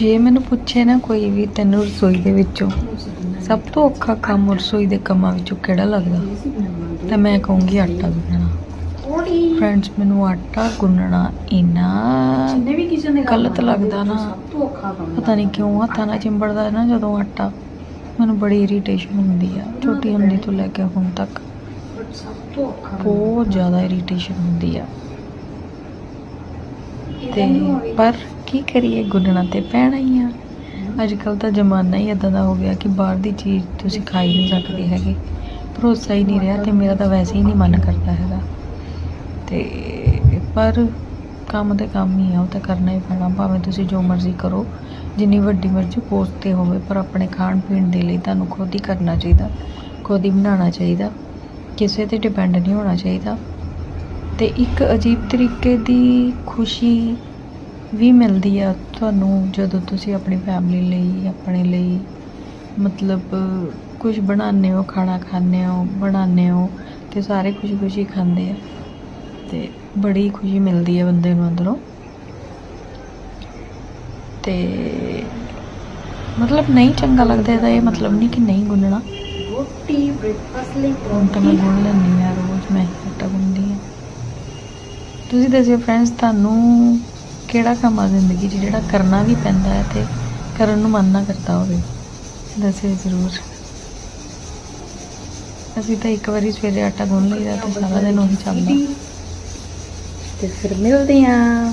ਜੇ ਮੈਨੂੰ ਪੁੱਛੇ ਨਾ ਕੋਈ ਵੀ ਤੈਨੂੰ ਰਸੋਈ ਦੇ ਵਿੱਚੋਂ ਸਭ ਤੋਂ ਔਖਾ ਕੰਮ ਰਸੋਈ ਦੇ ਕੰਮਾਂ ਵਿੱਚੋਂ ਕਿਹੜਾ ਲੱਗਦਾ? ਤਾਂ ਮੈਂ ਕਹੂੰਗੀ ਆਟਾ ਗੁੰਨਣਾ। ਫਰੈਂਡਸ ਮੈਨੂੰ ਆਟਾ ਗੁੰਨਣਾ ਇੰਨਾ ਜਿੰਨੇ ਵੀ ਕਿਸੇ ਨੇ ਗਲਤ ਲੱਗਦਾ ਨਾ। ਪਤਾ ਨਹੀਂ ਕਿਉਂ ਹੱਥਾਂ ਨਾਲ ਚਿੰਬੜਦਾ ਨਾ ਜਦੋਂ ਆਟਾ। ਮੈਨੂੰ ਬੜੀ ਇਰੀਟੇਸ਼ਨ ਹੁੰਦੀ ਆ ਛੋਟੀ ਹੁੰਦੀ ਤੋਂ ਲੈ ਕੇ ਹੁਣ ਤੱਕ। ਬਹੁਤ ਜ਼ਿਆਦਾ ਇਰੀਟੇਸ਼ਨ ਹੁੰਦੀ ਆ। ਤੇ ਪਰ ਕੀ ਕਰੀਏ ਗੁੰਨਣਾ ਤੇ ਪੈਣਾ ਹੀ ਆ। ਅੱਜ ਕੱਲ ਤਾਂ ਜ਼ਮਾਨਾ ਹੀ ਇਦਾਂ ਦਾ ਹੋ ਗਿਆ ਕਿ ਬਾਹਰ ਦੀ ਚੀਜ਼ ਤੁਸੀਂ ਖਾਈ ਨਹੀਂ ਸਕਦੇ ਹੈਗੇ। ਭਰੋਸਾ ਹੀ ਨਹੀਂ ਰਿਹਾ ਤੇ ਮੇਰਾ ਤਾਂ ਵੈਸੇ ਹੀ ਨਹੀਂ ਮਨ ਕਰਦਾ ਹੈਗਾ। ਤੇ ਪਰ ਕੰਮ ਤੇ ਕੰਮ ਹੀ ਆ, ਉਹ ਤਾਂ ਕਰਨਾ ਹੀ ਪੈਣਾ। ਭਾਵੇਂ ਤੁਸੀਂ ਜੋ ਮਰਜ਼ੀ ਕਰੋ, ਜਿੰਨੀ ਵੱਡੀ ਮਰਜ਼ੀ ਪੋਸਟ ਤੇ ਹੋਵੇ, ਪਰ ਆਪਣੇ ਖਾਣ ਪੀਣ ਦੇ ਲਈ ਤੁਹਾਨੂੰ ਖੁਦ ਹੀ ਕਰਨਾ ਚਾਹੀਦਾ, ਖੁਦ ਹੀ ਬਣਾਉਣਾ ਚਾਹੀਦਾ। ਕਿਸੇ ਤੇ ਡਿਪੈਂਡ ਨਹੀਂ ਹੋਣਾ ਚਾਹੀਦਾ। ਤੇ ਇੱਕ ਅਜੀਬ ਤਰੀਕੇ ਦੀ ਖੁਸ਼ੀ ਵੀ ਮਿਲਦੀ ਆ ਤੁਹਾਨੂੰ ਜਦੋਂ ਤੁਸੀਂ ਆਪਣੀ ਫੈਮਿਲੀ ਲਈ ਆਪਣੇ ਲਈ ਮਤਲਬ ਕੁਝ ਬਣਾਉਂਦੇ ਹੋ ਖਾਣਾ ਖਾਂਦੇ ਹੋ ਬਣਾਉਂਦੇ ਹੋ ਤੇ ਸਾਰੇ ਖੁਸ਼ੀ ਖੁਸ਼ੀ ਖਾਂਦੇ ਆ ਤੇ ਬੜੀ ਖੁਸ਼ੀ ਮਿਲਦੀ ਹੈ ਬੰਦੇ ਨੂੰ ਅੰਦਰੋਂ। ਤੇ ਮਤਲਬ ਨਹੀਂ ਚੰਗਾ ਲੱਗਦਾ ਇਹਦਾ ਇਹ ਮਤਲਬ ਨਹੀਂ ਕਿ ਨਹੀਂ ਗੁੰਨਣਾ। ਰੋਟੀ ਬ੍ਰੇਕਫਾਸਟ ਲਈ ਤਾਂ ਮੈਂ ਗੁੰਨ ਲੈਂਦੀ ਹਾਂ ਰੋਜ਼ ਮੈਂ ਹੀ ਆਟਾ ਗੁੰਨਦੀ ਹਾਂ ਤੁਸੀਂ ਦੱਸਿਓ ਫਰੈਂਡਸ ਤੁਹਾਨੂੰ ਕਿਹੜਾ ਕੰਮ ਆ ਜ਼ਿੰਦਗੀ 'ਚ ਜਿਹੜਾ ਕਰਨਾ ਵੀ ਪੈਂਦਾ ਹੈ ਤੇ ਕਰਨ ਨੂੰ ਮਨ ਨਾ ਕਰਦਾ ਹੋਵੇ? ਦੱਸਿਓ ਜ਼ਰੂਰ। ਅਸੀਂ ਤਾਂ ਇੱਕ ਵਾਰੀ ਸਵੇਰੇ ਆਟਾ ਗੁੰਨ ਲਈਦਾ ਤੇ ਸਾਰਾ ਦਿਨ ਉਹੀ ਚੱਲਦਾ। ਤੇ ਫਿਰ ਮਿਲਦੇ ਆਂ